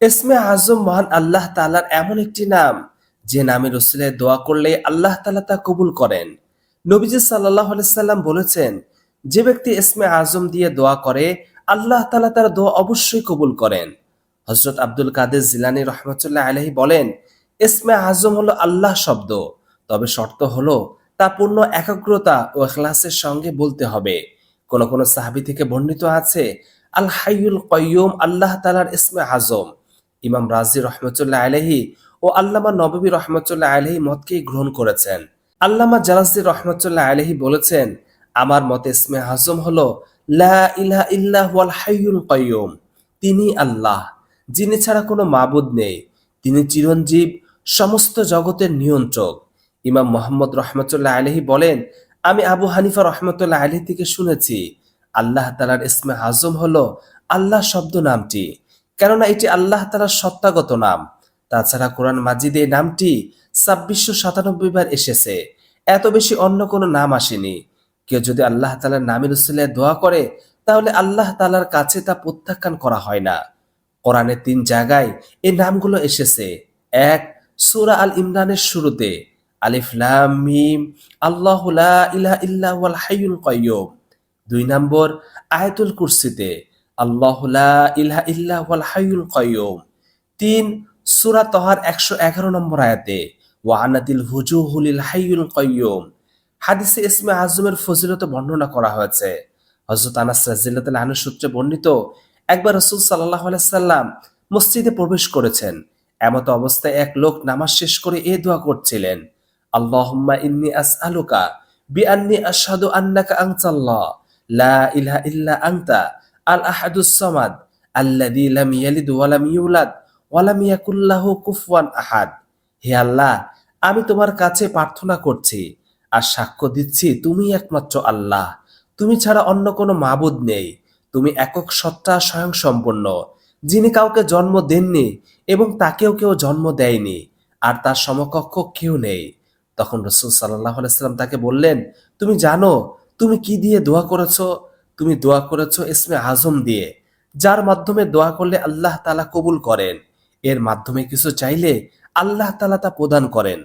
ইসমে আজম মহান আল্লাহ তাআলার এমন একটি নাম, যে নামে রসুলের দোয়া করলে আল্লাহ তালা তা কবুল করেন। নবীজি সাল্লাহ সাল্লাম বলেছেন, যে ব্যক্তি এসমে আজম দিয়ে দোয়া করে, আল্লাহ তাআলা তার দোয়া অবশ্যই কবুল করেন। হজরত আব্দুল কাদের জিলানি রহমতুল্লাহ আলহী বলেন এসমে আজম হলো আল্লাহ শব্দ, তবে শর্ত হলো তা পূর্ণ একাগ্রতা ও এখলাসের সঙ্গে বলতে হবে। কোন কোন সাহাবি থেকে বর্ণিত আছে, আল হাইয়ুল কয়্যুম আল্লাহ তালার ইসমে আজম। ইমাম রাজি রহমতুল্লাহ আলহি ও আল্লামা নববী রহমতুল্লাহ আলহি মতকেই গ্রহণ করেছেন। আল্লামা জালাসি রহমতুল্লাহ আলহি বলেছেন, আমার মতে ইসমে আজম হল, লা ইল্লাহ কয়্যুম তিনি আল্লাহ, যিনি ছাড়া কোনো মাবুদ নেই, তিনি চিরঞ্জীব, সমস্ত জগতের নিয়ন্ত্রক। ইমাম মোহাম্মদ রহমতুল্লাহ আলহি বলেন, আমি আবু হানিফা রহমতুল্লাহ আলহি থেকে শুনেছি, আল্লাহ তালার ইসমে হাজম হলো আল্লাহ শব্দ নামটি। কেননা এটি আল্লাহ তালার সত্তাগত নাম। তাছাড়া কোরআন মাজিদে এই নামটি ছাব্বিশশো সাতানব্বই বার এসেছে। এত বেশি অন্য কোনো নাম আসেনি। কেউ যদি আল্লাহ তালার নামের উসিলায় দোয়া করে, তাহলে আল্লাহ তালার কাছে তা প্রত্যাখ্যান করা হয় না। কোরআনের তিন জায়গায় এই নামগুলো এসেছে। এক, সুরা আল ইমরানের শুরুতে, আলিফ মিম, আল্লাহ ইলাহা ইল্লা হুয়াল হাইয়ুল কাইয়্যুম দুই নম্বর, আয়াতুল কুরসিতে ইল্লা হুয়াল হাইয়ুল কাইয়্যুম তিন, সূরা তহার একশো এগারো নম্বর আয়াতে হাইয়ুল কাইয়্যুম হাদিসে ইসমে আজমের ফজিলত বর্ণনা করা হয়েছে। হজরত আনাস সূত্রে বর্ণিত, একবার রসুল সাল্লাহ মসজিদে প্রবেশ করেছেন। এমত অবস্থায় এক লোক নামাজ শেষ করে এ দোয়া করছিলেন, আল্লাহুম্মা ইন্নি আসআলুকা বিআন্নি আশহাদু আন্নাকা আনতাল্লাহ, লা ইলাহা ইল্লা আনতা আল আহাদুস সামাদ আল্লাযী লাম ইয়ালিদ ওয়া লাম ইউলাদ ওয়া লাম ইয়াকুল লাহু কুফুয়ান আহাদ। হে আল্লাহ, আমি তোমার কাছে প্রার্থনা করছি আর সাক্ষ্য দিচ্ছি তুমি একমাত্র আল্লাহ। তুমি ছাড়া অন্য কোনো মাবুদ নেই। তুমি একক সত্তা স্বয়ং সম্পন্ন যিনি কাউকে জন্ম দেননি এবং তাকেও কেউ জন্ম দেয়নি, আর তার সমকক্ষ কেউ নেই। তখন রসুল সাল্লাহ সাল্লাম তাকে বললেন, তুমি জানো, তুমি কি দিয়ে দোয়া করেছ? তুমি দোয়া করেছ ইসমে আজম দিয়ে, যার মাধ্যমে দোয়া করলে আল্লাহ তালা কবুল করেন। এর মাধ্যমে কিছু চাইলে আল্লাহ তালা তা প্রদান করেন।